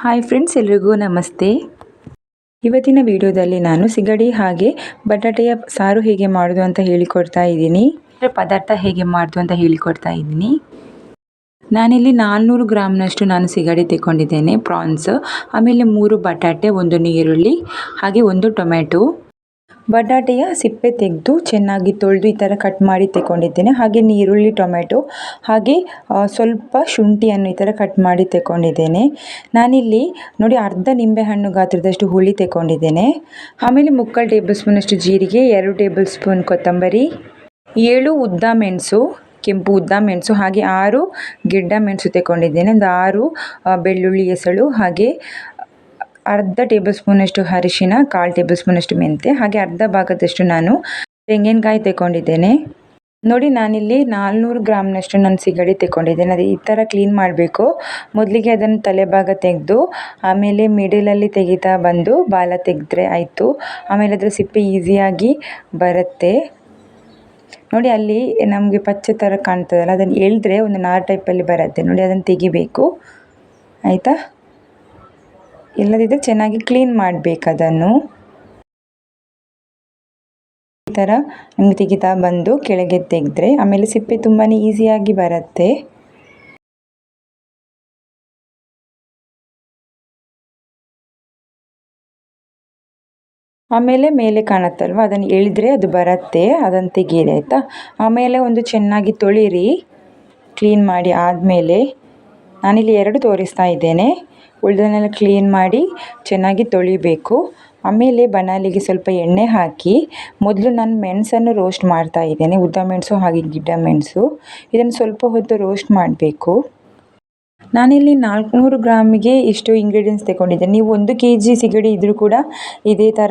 Hi friends, ಎಲ್ರಿಗೂ ನಮಸ್ತೆ. ಇವತ್ತಿನ ವಿಡಿಯೋದಲ್ಲಿ ನಾನು ಸಿಗಡಿ ಹಾಗೆ ಬಟಾಟೆಯ ಸಾರು ಹೇಗೆ ಮಾಡೋದು ಅಂತ ಹೇಳಿಕೊಡ್ತಾ ಇದ್ದೀನಿ. ಪದಾರ್ಥ ಹೇಗೆ ಮಾಡೋದು ಅಂತ ಹೇಳಿಕೊಡ್ತಾ ಇದ್ದೀನಿ. ನಾನಿಲ್ಲಿ ನಾಲ್ನೂರು ಗ್ರಾಮ್ನಷ್ಟು ನಾನು ಸಿಗಡಿ ತೆಗೊಂಡಿದ್ದೇನೆ ಪ್ರಾನ್ಸ್. ಆಮೇಲೆ ಮೂರು ಬಟಾಟೆ, ಒಂದು ನೀರುಳ್ಳಿ, ಹಾಗೆ ಒಂದು ಟೊಮೆಟೊ ಬಟಾಟೆಯ ಸಿಪ್ಪೆ ತೆಗೆದು ಚೆನ್ನಾಗಿ ತೊಳೆದು ಈ ಥರ ಕಟ್ ಮಾಡಿ ತೆಗೊಂಡಿದ್ದೇನೆ ಹಾಗೆ ಈರುಳ್ಳಿ ಟೊಮೆಟೊ ಹಾಗೆ ಸ್ವಲ್ಪ ಶುಂಠಿಯನ್ನು ಈ ಥರ ಕಟ್ ಮಾಡಿ ತೆಗೊಂಡಿದ್ದೇನೆ ನಾನಿಲ್ಲಿ ನೋಡಿ ಅರ್ಧ ನಿಂಬೆಹಣ್ಣು ಗಾತ್ರದಷ್ಟು ಹುಳಿ ತೆಗೊಂಡಿದ್ದೇನೆ ಆಮೇಲೆ ಮುಕ್ಕಾಲು ಟೇಬಲ್ ಸ್ಪೂನಷ್ಟು ಜೀರಿಗೆ, ಎರಡು ಟೇಬಲ್ ಸ್ಪೂನ್ ಕೊತ್ತಂಬರಿ, ಏಳು ಉದ್ದ ಮೆಣಸು, ಕೆಂಪು ಉದ್ದ ಮೆಣಸು ಹಾಗೆ ಆರು ಗಿಡ್ಡ ಮೆಣಸು ತೆಗೊಂಡಿದ್ದೇನೆ ಒಂದು ಆರು ಬೆಳ್ಳುಳ್ಳಿ ಎಸಳು ಹಾಗೆ ಅರ್ಧ ಟೇಬಲ್ ಸ್ಪೂನಷ್ಟು ಅರಿಶಿನ, ಕಾಲು ಟೇಬಲ್ ಸ್ಪೂನಷ್ಟು ಮೆಂತೆ ಹಾಗೆ ಅರ್ಧ ಭಾಗದಷ್ಟು ನಾನು ತೆಂಗಿನಕಾಯಿ ತೆಗೊಂಡಿದ್ದೇನೆ ನೋಡಿ, ನಾನಿಲ್ಲಿ ನಾಲ್ನೂರು ಗ್ರಾಮ್ನಷ್ಟು ನಾನು ಸಿಗಡಿ ತೆಗೊಂಡಿದ್ದೇನೆ ಅದು ಈ ಥರ ಕ್ಲೀನ್ ಮಾಡಬೇಕು. ಮೊದಲಿಗೆ ಅದನ್ನು ತಲೆ ಭಾಗ ತೆಗೆದು, ಆಮೇಲೆ ಮಿಡಲಲ್ಲಿ ತೆಗಿತಾ ಬಂದು ಬಾಲ ತೆಗೆದ್ರೆ ಆಯಿತು. ಆಮೇಲೆ ಅದರ ಸಿಪ್ಪೆ ಈಸಿಯಾಗಿ ಬರುತ್ತೆ. ನೋಡಿ, ಅಲ್ಲಿ ನಮಗೆ ಪಚ್ಚೆ ಥರ ಕಾಣ್ತದಲ್ಲ, ಅದನ್ನು ಎಳೆದ್ರೆ ಒಂದು ನಾರು ಟೈಪಲ್ಲಿ ಬರುತ್ತೆ. ನೋಡಿ, ಅದನ್ನು ತೆಗಿಬೇಕು. ಆಯಿತಾ? ಇಲ್ಲದಿದ್ದರೆ ಚೆನ್ನಾಗಿ ಕ್ಲೀನ್ ಮಾಡಬೇಕು ಅದನ್ನು. ಈ ಥರ ನಮಗೆ ತೆಗಿತಾ ಬಂದು ಕೆಳಗೆ ತೆಗೆದ್ರೆ ಆಮೇಲೆ ಸಿಪ್ಪೆ ತುಂಬಾ ಈಸಿಯಾಗಿ ಬರುತ್ತೆ. ಆಮೇಲೆ ಮೇಲೆ ಕಾಣುತ್ತಲ್ವ? ಅದನ್ನು ಎಳೆದ್ರೆ ಅದು ಬರುತ್ತೆ, ಅದನ್ನು ತೆಗೀರಿ ಆಯಿತಾ? ಆಮೇಲೆ ಒಂದು ಚೆನ್ನಾಗಿ ತೊಳಿರಿ ಕ್ಲೀನ್ ಮಾಡಿ ಆದಮೇಲೆ ನಾನಿಲ್ಲಿ ಎರಡು ತೋರಿಸ್ತಾ ಇದ್ದೇನೆ. ಉಳಿದನ್ನೆಲ್ಲ ಕ್ಲೀನ್ ಮಾಡಿ ಚೆನ್ನಾಗಿ ತೊಳಿಬೇಕು. ಆಮೇಲೆ ಬಾಣಲೆಗೆ ಸ್ವಲ್ಪ ಎಣ್ಣೆ ಹಾಕಿ ಮೊದಲು ನಾನು ಮೆಣಸನ್ನು ರೋಸ್ಟ್ ಮಾಡ್ತಾ ಇದ್ದೇನೆ. ಉದ್ದ ಮೆಣಸು ಹಾಗೆ ಗಿಡ್ಡ ಮೆಣಸು. ಇದನ್ನು ಸ್ವಲ್ಪ ಹೊತ್ತು ರೋಸ್ಟ್ ಮಾಡಬೇಕು. ನಾನಿಲ್ಲಿ ನಾಲ್ಕುನೂರು ಗ್ರಾಮಿಗೆ ಇಷ್ಟು ಇಂಗ್ರೀಡಿಯೆಂಟ್ಸ್ ತಗೊಂಡಿದ್ದೆ. ನೀವು ಒಂದು ಕೆ ಜಿ ಸಿಗಡಿ ಇದ್ದರೂ ಕೂಡ ಇದೇ ಥರ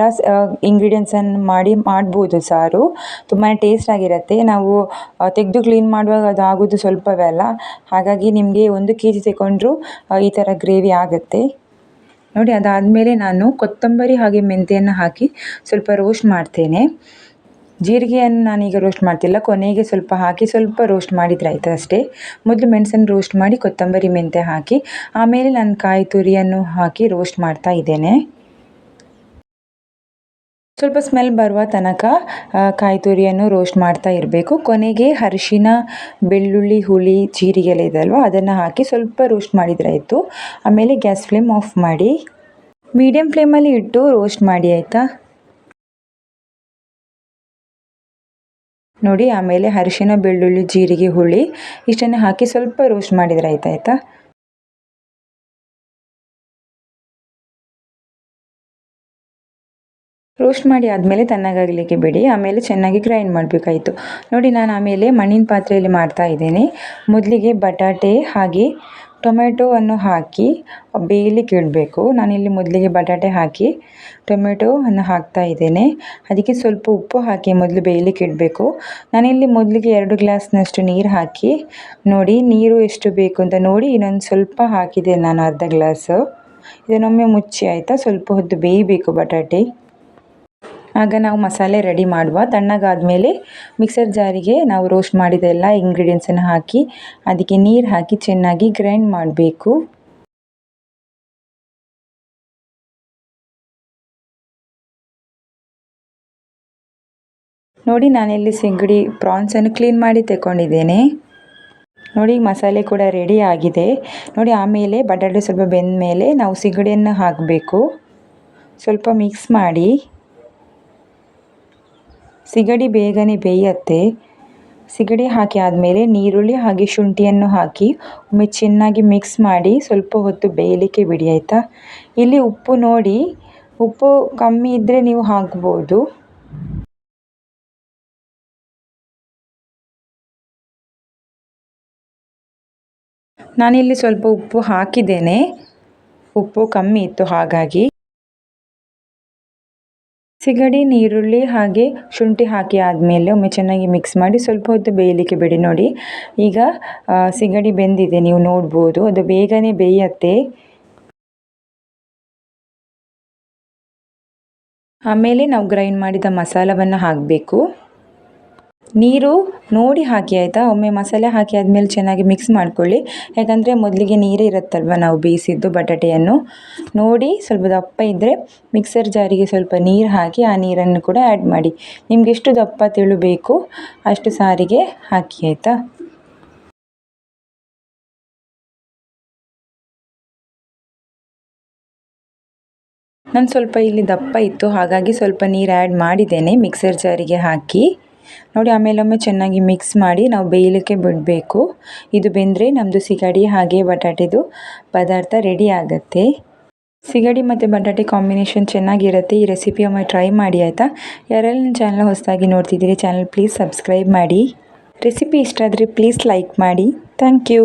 ಇಂಗ್ರೀಡಿಯೆಂಟ್ಸನ್ನು ಮಾಡಿ ಮಾಡ್ಬೋದು ಸಾರು. ತುಂಬಾ ಟೇಸ್ಟ್ ಆಗಿರುತ್ತೆ. ನಾವು ತೆಗೆದು ಕ್ಲೀನ್ ಮಾಡುವಾಗ ಅದು ಆಗೋದು ಸ್ವಲ್ಪವೇ ಅಲ್ಲ. ಹಾಗಾಗಿ ನಿಮಗೆ ಒಂದು ಕೆ ಜಿ ತಗೊಂಡ್ರು ಈ ಥರ ಗ್ರೇವಿ ಆಗುತ್ತೆ. ನೋಡಿ, ಅದಾದಮೇಲೆ ನಾನು ಕೊತ್ತಂಬರಿ ಹಾಗೆ ಮೆಂತೆಯನ್ನು ಹಾಕಿ ಸ್ವಲ್ಪ ರೋಸ್ಟ್ ಮಾಡ್ತೇನೆ. ಜೀರಿಗೆಯನ್ನು ನಾನೀಗ ರೋಸ್ಟ್ ಮಾಡ್ತಿಲ್ಲ. ಕೊನೆಗೆ ಸ್ವಲ್ಪ ಹಾಕಿ ಸ್ವಲ್ಪ ರೋಸ್ಟ್ ಮಾಡಿದರೆ ಆಯಿತು ಅಷ್ಟೇ. ಮೊದಲು ಮೆಣಸನ್ನು ರೋಸ್ಟ್ ಮಾಡಿ ಕೊತ್ತಂಬರಿ ಮೆಂತ್ಯ ಹಾಕಿ, ಆಮೇಲೆ ನಾನು ಕಾಯಿ ತುರಿಯನ್ನು ಹಾಕಿ ರೋಸ್ಟ್ ಮಾಡ್ತಾ ಇದ್ದೇನೆ. ಸ್ವಲ್ಪ ಸ್ಮೆಲ್ ಬರುವ ತನಕ ಕಾಯಿ ತುರಿಯನ್ನು ರೋಸ್ಟ್ ಮಾಡ್ತಾ ಇರಬೇಕು. ಕೊನೆಗೆ ಅರಿಶಿನ, ಬೆಳ್ಳುಳ್ಳಿ, ಹುಳಿ ಜೀರಿಗೆ ಎಲ್ಲ ಇದೆ ಅಲ್ವಾ ಅದನ್ನು ಹಾಕಿ ಸ್ವಲ್ಪ ರೋಸ್ಟ್ ಮಾಡಿದರೆ ಆಯಿತು. ಆಮೇಲೆ ಗ್ಯಾಸ್ ಫ್ಲೇಮ್ ಆಫ್ ಮಾಡಿ ಮೀಡಿಯಮ್ ಫ್ಲೇಮಲ್ಲಿ ಇಟ್ಟು ರೋಸ್ಟ್ ಮಾಡಿ ಆಯಿತಾ? ನೋಡಿ, ಆಮೇಲೆ ಅರಿಶಿನ, ಬೆಳ್ಳುಳ್ಳಿ, ಜೀರಿಗೆ, ಹುಳಿ, ಇಷ್ಟನ್ನು ಹಾಕಿ ಸ್ವಲ್ಪ ರೋಸ್ಟ್ ಮಾಡಿದರೆ ಆಯ್ತು, ಆಯಿತಾ? ರೋಸ್ಟ್ ಮಾಡಿ ಆದಮೇಲೆ ತಣ್ಣಗಾಗಲಿಕ್ಕೆ ಬಿಡಿ, ಆಮೇಲೆ ಚೆನ್ನಾಗಿ ಗ್ರೈಂಡ್ ಮಾಡಬೇಕಾಯಿತು. ನೋಡಿ, ನಾನು ಆಮೇಲೆ ಮಣ್ಣಿನ ಪಾತ್ರೆಯಲ್ಲಿ ಮಾಡ್ತಾ ಇದ್ದೀನಿ. ಮೊದಲಿಗೆ ಬಟಾಟೆ, ಹಾಗೆ ಟೊಮೆಟೊವನ್ನು ಹಾಕಿ ಬೇಯಲಿಕ್ಕೆ ಇಡಬೇಕು. ನಾನಿಲ್ಲಿ ಮೊದಲಿಗೆ ಬಟಾಟೆ ಹಾಕಿ ಟೊಮೆಟೊವನ್ನು ಹಾಕ್ತಾ ಇದ್ದೇನೆ. ಅದಕ್ಕೆ ಸ್ವಲ್ಪ ಉಪ್ಪು ಹಾಕಿ ಮೊದಲು ಬೇಯಲಿಕ್ಕೆ ಇಡಬೇಕು. ನಾನಿಲ್ಲಿ ಮೊದಲಿಗೆ ಎರಡು ಗ್ಲಾಸ್ನಷ್ಟು ನೀರು ಹಾಕಿ ನೋಡಿ ನೀರು ಎಷ್ಟು ಬೇಕು ಅಂತ ನೋಡಿ ಇನ್ನೊಂದು ಸ್ವಲ್ಪ ಹಾಕಿದೆ ನಾನು ಅರ್ಧ ಗ್ಲಾಸು. ಇದನ್ನೊಮ್ಮೆ ಮುಚ್ಚಿ ಆಯಿತಾ ಸ್ವಲ್ಪ ಹೊತ್ತು ಬೇಯಬೇಕು ಬಟಾಟೆ. ಆಗ ನಾವು ಮಸಾಲೆ ರೆಡಿ ಮಾಡುವ ತಣ್ಣಗಾದಮೇಲೆ ಮಿಕ್ಸರ್ ಜಾರಿಗೆ ನಾವು ರೋಸ್ಟ್ ಮಾಡಿದ ಎಲ್ಲ ಇಂಗ್ರೀಡಿಯೆಂಟ್ಸನ್ನು ಹಾಕಿ, ಅದಕ್ಕೆ ನೀರು ಹಾಕಿ ಚೆನ್ನಾಗಿ ಗ್ರೈಂಡ್ ಮಾಡಬೇಕು. ನೋಡಿ ನಾನಿಲ್ಲಿ ಸಿಂಗಡಿ ಪ್ರಾನ್ಸನ್ನು ಕ್ಲೀನ್ ಮಾಡಿ ತಗೊಂಡಿದ್ದೇನೆ ನೋಡಿ ಮಸಾಲೆ ಕೂಡ ರೆಡಿ ಆಗಿದೆ. ನೋಡಿ ಆಮೇಲೆ ಬಟಾಟೆ ಸ್ವಲ್ಪ ಬೆಂದ ಮೇಲೆ ನಾವು ಸಿಗಡಿಯನ್ನು ಹಾಕಬೇಕು. ಸ್ವಲ್ಪ ಮಿಕ್ಸ್ ಮಾಡಿ. ಸಿಗಡಿ ಬೇಗನೆ ಬೇಯುತ್ತೆ. ಸಿಗಡಿ ಹಾಕಿ ಆದಮೇಲೆ ನೀರುಳ್ಳಿ ಹಾಗೆ ಶುಂಠಿಯನ್ನು ಹಾಕಿ ಒಮ್ಮೆ ಚೆನ್ನಾಗಿ ಮಿಕ್ಸ್ ಮಾಡಿ ಸ್ವಲ್ಪ ಹೊತ್ತು ಬೇಯಲಿಕ್ಕೆ ಬಿಡಿ, ಆಯಿತಾ? ಇಲ್ಲಿ ಉಪ್ಪು ನೋಡಿ, ಉಪ್ಪು ಕಮ್ಮಿ ಇದ್ದರೆ ನೀವು ಹಾಕ್ಬೋದು. ನಾನಿಲ್ಲಿ ಸ್ವಲ್ಪ ಉಪ್ಪು ಹಾಕಿದ್ದೇನೆ. ಉಪ್ಪು ಕಮ್ಮಿ ಇತ್ತು ಹಾಗಾಗಿ. ಸಿಗಡಿ ನೀರುಳ್ಳಿ ಹಾಗೆ ಶುಂಠಿ ಹಾಕಿ ಆದಮೇಲೆ ಒಮ್ಮೆ ಚೆನ್ನಾಗಿ ಮಿಕ್ಸ್ ಮಾಡಿ ಸ್ವಲ್ಪ ಹೊತ್ತು ಬೇಯಲಿಕ್ಕೆ ಬಿಡಿ ನೋಡಿ. ಈಗ ಸಿಗಡಿ ಬೆಂದಿದೆ, ನೀವು ನೋಡ್ಬೋದು. ಅದು ಬೇಗನೆ ಬೇಯತ್ತೆ. ಆಮೇಲೆ ನಾವು ಗ್ರೈಂಡ್ ಮಾಡಿದ ಮಸಾಲವನ್ನು ಹಾಕಬೇಕು. ನೀರು ನೋಡಿ ಹಾಕಿ ಆಯಿತಾ? ಒಮ್ಮೆ ಮಸಾಲೆ ಹಾಕಿ ಆದಮೇಲೆ ಚೆನ್ನಾಗಿ ಮಿಕ್ಸ್ ಮಾಡ್ಕೊಳ್ಳಿ. ಯಾಕಂದರೆ ಮೊದಲಿಗೆ ನೀರೇ ಇರುತ್ತಲ್ವ ನಾವು ಬೇಯಿಸಿದ್ದು ಬಟಾಟೆಯನ್ನು? ನೋಡಿ ಸ್ವಲ್ಪ ದಪ್ಪ ಇದ್ದರೆ ಮಿಕ್ಸರ್ ಜಾರಿಗೆ ಸ್ವಲ್ಪ ನೀರು ಹಾಕಿ ಆ ನೀರನ್ನು ಕೂಡ ಆ್ಯಡ್ ಮಾಡಿ. ನಿಮ್ಗೆ ಎಷ್ಟು ದಪ್ಪ ತೆಳು ಬೇಕು ಅಷ್ಟು ಸಾರಿಗೆ ಹಾಕಿ ಆಯಿತಾ? ನಾನು ಸ್ವಲ್ಪ ಇಲ್ಲಿ ದಪ್ಪ ಇತ್ತು, ಹಾಗಾಗಿ ಸ್ವಲ್ಪ ನೀರು ಆ್ಯಡ್ ಮಾಡಿದ್ದೇನೆ. ಮಿಕ್ಸರ್ ಜಾರಿಗೆ ಹಾಕಿ. ನೋಡಿ, ಆಮೇಲೊಮ್ಮೆ ಚೆನ್ನಾಗಿ ಮಿಕ್ಸ್ ಮಾಡಿ ನಾವು ಬೇಯಲಿಕ್ಕೆ ಬಿಡಬೇಕು. ಇದು ಬೆಂದರೆ ನಮ್ಮದು ಸಿಗಡಿ ಹಾಗೆ ಬಟಾಟೆದು ಪದಾರ್ಥ ರೆಡಿ ಆಗುತ್ತೆ. ಸಿಗಡಿ ಮತ್ತು ಬಟಾಟೆ ಕಾಂಬಿನೇಷನ್ ಚೆನ್ನಾಗಿರುತ್ತೆ. ಈ ರೆಸಿಪಿ ಒಮ್ಮೆ ಟ್ರೈ ಮಾಡಿ ಆಯಿತಾ? ಯಾರೆಲ್ಲ ನನ್ನ ಚಾನಲ್ ಹೊಸದಾಗಿ ನೋಡ್ತಿದ್ದೀರಿ ಚಾನಲ್ ಪ್ಲೀಸ್ ಸಬ್ಸ್ಕ್ರೈಬ್ ಮಾಡಿ. ರೆಸಿಪಿ ಇಷ್ಟ ಆದರೆ ಪ್ಲೀಸ್ ಲೈಕ್ ಮಾಡಿ. Thank you